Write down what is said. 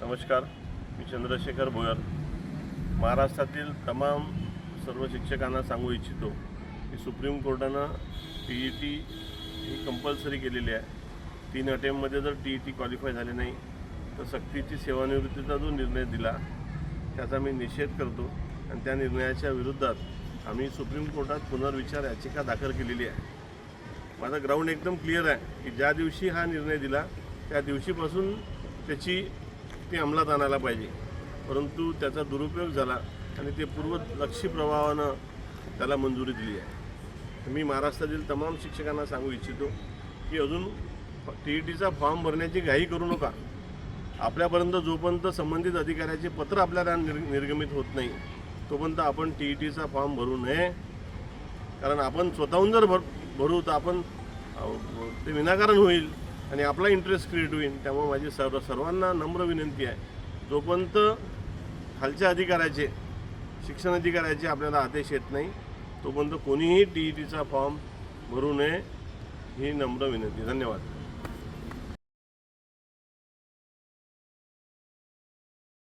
नमस्कार मी चंद्रशेखर भोयर. महाराष्ट्रातील तमाम सर्व शिक्षकांना सांगू इच्छितो की सुप्रीम कोर्टानं टी ई टी ही कंपल्सरी केलेली आहे. तीन अटेम्पमध्ये जर टी ई टी क्वालिफाय झाले नाही तर सक्तीची सेवानिवृत्तीचा जो निर्णय दिला त्याचा मी निषेध करतो आणि त्या निर्णयाच्या विरोधात आम्ही सुप्रीम कोर्टात पुनर्विचार याचिका दाखल केलेली आहे. माझा ग्राउंड एकदम क्लिअर आहे की ज्या दिवशी हा निर्णय दिला त्या दिवशीपासून त्याची ते अंमलात आणायला पाहिजे. परंतु त्याचा दुरुपयोग झाला आणि ते पूर्वलक्षी प्रभावानं त्याला मंजुरी दिली आहे. मी महाराष्ट्रातील तमाम शिक्षकांना सांगू इच्छितो की अजून टी ई टीचा फॉर्म भरण्याची घाई करू नका. आपल्यापर्यंत जोपर्यंत संबंधित अधिकाऱ्याचे पत्र आपल्याला निर् निर्गमित होत नाही तोपर्यंत आपण टी ई टीचा फॉर्म भरू नये. कारण आपण स्वतःहून जर भर भरू तर आपण ते विनाकारण होईल. आणि आपला इंटरेस्ट क्रिएट होईल त्यामुळे माझी सर्व सर्वांना नम्र विनंती आहे. जोपर्यंत खालच्या अधिकाऱ्याचे शिक्षण अधिकाऱ्याचे आपल्याला आदेश येत नाही तोपर्यंत कोणीही टी ई टीचा फॉर्म भरू नये ही नम्र विनंती. धन्यवाद.